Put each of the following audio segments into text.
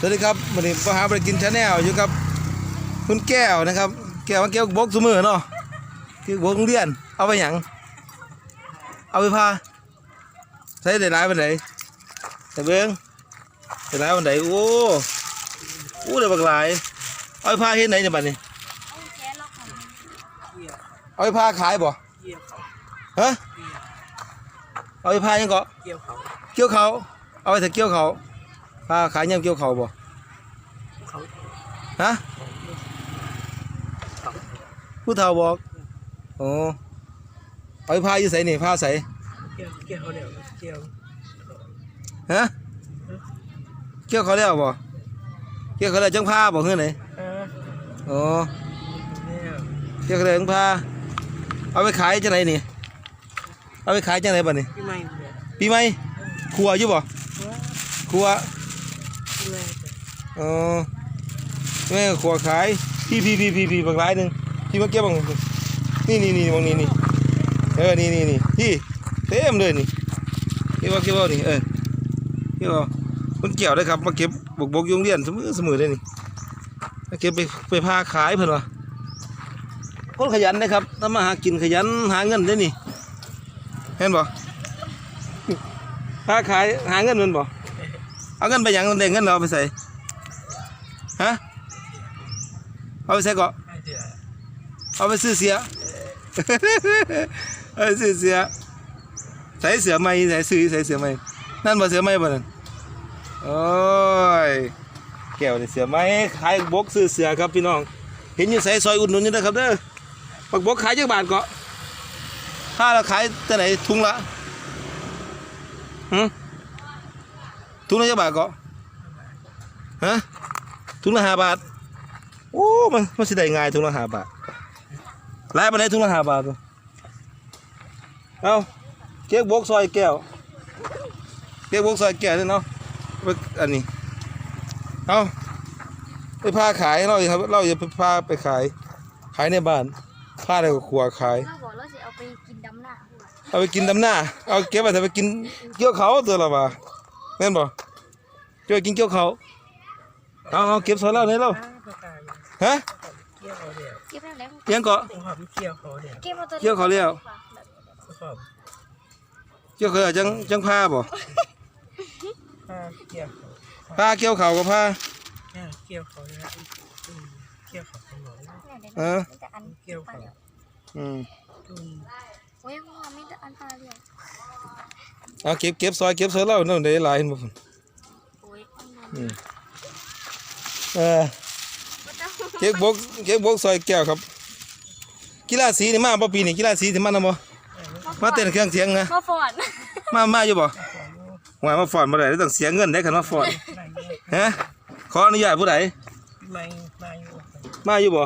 สวัสดีครับวันนี้มาหาไปกินชาแนลอยู่กับคุณแก้วนะครับ แก้วมาแก้วบกสมือเนาะที่บกโรงเรียน เอาไปหยังเอาไปพาใช้ได้หลายวันไหนแต่เบิ้งได้หลายวันไหนโอ้โอ้ได้บักหลายเอาไปพาเฮ็ดไหนเนี่ยบัดนี้เอาไปพาขายบ่เกี่ยวเขาฮะเอาไปพายังเกาะเกี่ยวเขาเกี่ยวเขาเอาไปแต่เกี่ยวเขา พาขายยังเกี่ยวเขาบ่ เขา ฮะ เขา ผู้เฒ่าบอกโอ้เอาไปพาอยู่ใส่นี่พาใส่ เกี่ยวเกี่ยวเขาเดี๋ยวเกี่ยว ฮะเกี่ยวเขาแล้วบ่เกี่ยวเขาแล้วจังพาบ่เฮือไหน เออ โอ้ เนี่ย เกี่ยวเขาแล้วจังพาเอาไปขายจังไหนนี่เอาไปขายจังไหนบัดนี้ พี่ไม่เนี่ย ปีใหม่ครัวอยู่บ่ครัว พี่ไม่อ๋อแม่ครัวขายพี่พี่พี่พี่พี่บางรายหนึงพี่มาเก็บบางนี่นี่นี่บางนี่นี่เออนี่นี่นี่พี่เต็มเลยนี่เก็บว่าเก็บว่านี่เออเก็บว่าคนเกี่ยวได้ครับมาเก็บบกบกยุงเรียนเสมอเสมอเลยนี่มาเก็บไปไปพาขายเพิ่นวะคนขยันนะครับทำมาหากินขยันหาเงินได้นี่เห็นบ่พาขายหาเงินแมันบ่ เอาเงินไปหยังเด้เงินเราเอาไปใส่ฮะเอาไปใส่เกาะไม่เดือดเอาไปซื้อเสียเอาไปซื้อเสียใส่เสือไหมใส่ซื้อใส่เสือไหมนั่นบ่เสือไหมบ่นั่นโอ้ยแก้วนี่เสือไหมขายบกซื้อเสือครับพี่น้อง เห็นอยู่ใส่ซอยอุดหนุนนี่นะครับเด้อปักบกขายจักบาทเกาะถ้าเราขายแต่ไหนถุงละหืม ถุงละจักบาทเกาะฮะถุงละห้าบาทโอ้มันมันสิได้ง่ายถุงละห้าบาทหลายปานใดถุงละห้าบาทวะเอาเค้กบกซอยแก้วเค้กบกซอยแก้วนี่เนาะไปอันนี้เอาไปพาขายเราอย่าครับเราอย่าไปพาไปขาย ขายในบ้านพาได้ก็ขัวขายเราบอกเราจะเอาไปกินดำหน้าหัวเอาไปกินดำหน้าเอาเก็บไว้แต่ไปกินเกี่ยวเขาตัวละบ่า แม่นบ่เก็บไว้กินเกี่ยวเขาเอาเอาเก็บซอยเล่าเนี่ยเล่าอ้าวก็ตายฮะเกี่ยวเขาเดี๋ยวเก็บได้แล้วยังเกาะผมหอมเกี่ยวเขาเดี๋ยวเก็บมาตัวเกี่ยวเขาแล้วก็ชอบเกี่ยวเขาจังจังพาบ่ผ้าเกี่ยวเขาพาเกี่ยวเขากับพาเนี่ยเกี่ยวเขาเนี่ยอืมเกี่ยวเขาเป็นหมอเออมีแต่อันเกี่ยวเขาอืม อืมโอ้ยพ่อมีแต่อันปลาเรียวเอาเก็บเก็บซอยเก็บซอยเล่านั่นได้หลายเห็นบ่พุ่นโอ้ยอืมเออเก็บบกเก็บบกซอยแก้วครับ กีฬาสีนี่มาบ่ปีนี้กีฬาสีสิมานำบ่มาเต้นเครื่องเสียงนะ มาฟอนมามาอยู่บ่หวยมาฟ้อนบ่ได้ต้องเสียเงินได้คันมาฟ้อนไม่เนี่ยฮะขออนุญาตผู้ใดพี่ไม่ไม่อยู่มาอยู่บ่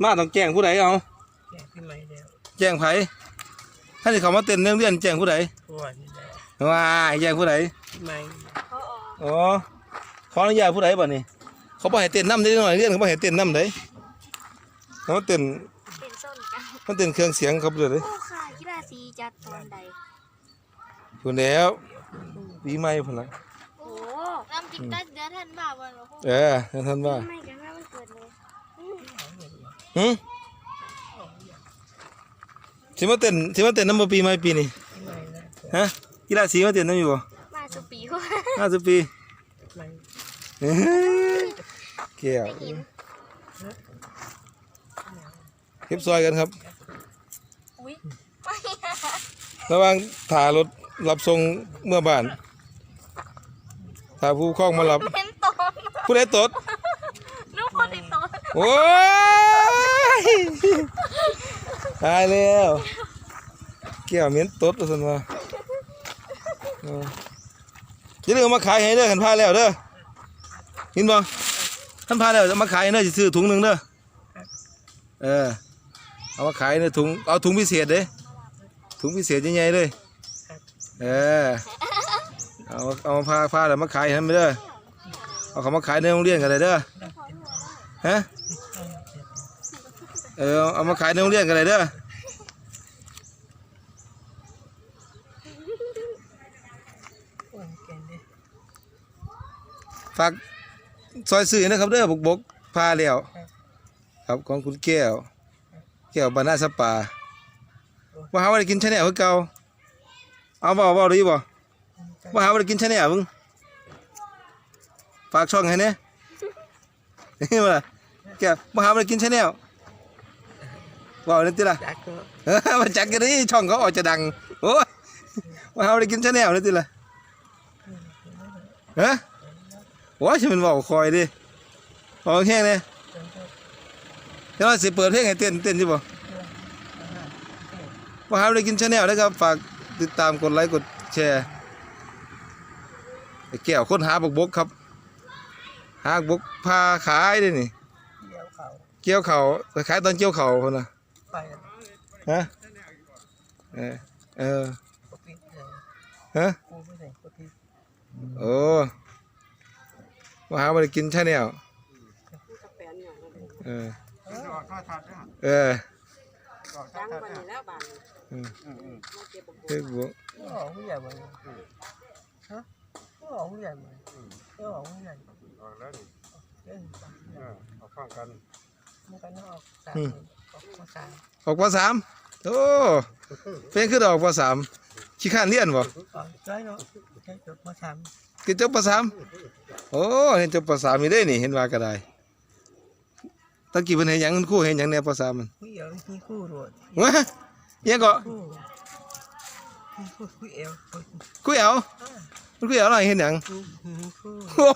หน้ามาต้องแจ้งผู้ใดเอา แก่พี่ไม่เดียว แจ้งไผถ้าสิเขามาเต้นเรื่องเรียนแจ้งผู้ใดปวดนี่แหละว้ายแจ้งผู้ใดพี่ไม่เขาออกอ๋อขออนุญาตผู้ใดบ่นี่เขาบ่ให้เต้นนำได้หน่อยเรียนเขาบ่ให้เต้นนำได้เขามาเต้นเป็นส้นกันมันเต้นเครื่องเสียงครับเด้อเด้โอ้ค่ะกีฬาสีจัดตอนใดพุ่นแล้วปีใหม่พุ่นละโอ้ลำจิกได้เดือนท่านบ่าววันเหรอพ่อเออท่านว่าไม่กันว่ามันเกิดเลยหึ สิมาเต้นสิมาเต้นนำบ่ปีใหม่ปีนี้พี่ไม่นะฮะกีฬาสีมาเต้นนำอยู่บ่มาสุปีหัว50ปีไม่เอ้ยแก้วหินเก็บซอยกันครับ อุ้ยระหว่างถ่ารถรับส่งเมื่อบ้านถ้าผู้คล้องมารับเป็นตอนผู้ใดตด ลูกคนติดตอน โอ้ย ตายแล้วเกี่ยวเหม็นตดว่าซั่นว่าเอย่าลืมเอามาขายให้เด้อคันพาแล้วเด้อเห็นบ่คันพาแล้วจะมาขายให้เด้อสิซื้อถุงหนึ่งเด้อเออเอามาขายในถุงเอาถุงพิเศษเด้ถุงพิเศษใหญ่ๆเลยเออเอาเอามาพาพาแล้วมาขายให้มันเด้อเอาเขามาขายในโรงเรียนกันเลยเด้อฮะ เออเอามาขายในโรงเรียนกันเลยเด้อฝากซอยสื่อนะครับเด้อบกบกพาแล้วครับของคุณแก้ว แก้วบานาสปาว่าหาว่าได้กินชาแนลคือเก่าเอาบ่บ่ได้อยู่บ่ว่าหาว่าได้กินชาแนลมึงฝากช่องให้เนี่ยนี่มาแก้วว่าหาว่าได้กินชาแนล ว่าเอาเลยติล่ะจักก็เออมาจักกันนี่ช่องเขาออกจะดัง โอ้ยว่าเขาได้กินชาแนลเลยติล่ะฮะโอ้ยฉันเป็นเว่าคอยดิออกแห้งเลยเดี๋ยวเราสิเปิดเพลงให้เต้นเต้นสิบ่ว่าเขาได้กินชาแนลแล้วก็ฝากติดตามกดไลค์กดแชร์ไอ้แก้วค้นหาบกบกครับ หาบกพาขายเด้นี่ เกี่ยวเขาเกี่ยวเขาไปขายตอนเกี่ยวเขาคนน่ะ ไปฮะเออเออฮะโอ้มาหามาได้กินใช่แนวเออเออกข้าวทัดนะเออออกข้าวทัดนเฮ้ยบุออกผู้ใหญ่มาฮะออกผู้ใหญ่มาออกผู้ใหญ่ออกแล้วนี่เล่นเออเอาฟังกัน มันก็ออกสามออกมาสามออกปสามโอ้เป็นคือดอกปสามขี้ข้านเรียนบ่ออกจ้อยเนาะใช้จบมาสามกินจบปสามโอ้เห็นจบปสามมีได้นี่เห็นว่าก็ได้ตะกี้เพิ่นเห็นหยังคุณครู่เห็นหยังแนวปสามมันผู้เอวมีคู่ด้วยวะยังก็คู่มีคู่คู่เอวคู่คุยเอามันคุยเอาหน่อยเห็นหยังคู่คู่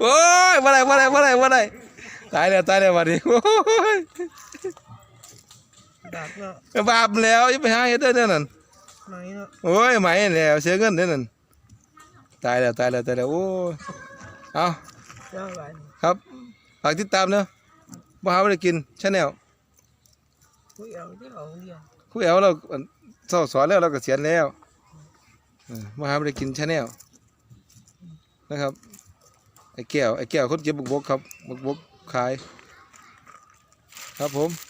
โอ้ยบ่ได้บ่ได้บ่ได้บ่ได้ ตายแล้วตายแล้วบัดนี้โอ้ยดาบเนาะบาปแล้วอย่าไปหาเฮ็ดเด้อเด้อนั่นไหนเนาะโอ้ยไหมแล้วเสียเงินเด้อนั่นตายแล้วตายแล้วตายแล้วโอ้ยเอาเจ้าอะไรครับฝากติดตามเนาะบ่หาบ่ได้กินชาแนลคู่เอวที่ออกเรียนครูแอลเราสอนสอนแล้วเราก็เสียณแล้วเออบ่หาบ่ได้กินชาแนลนะครับไอ้แก้วไอ้แก้วคนเก็บบุกบกครับบุกบก ขาย ครับผม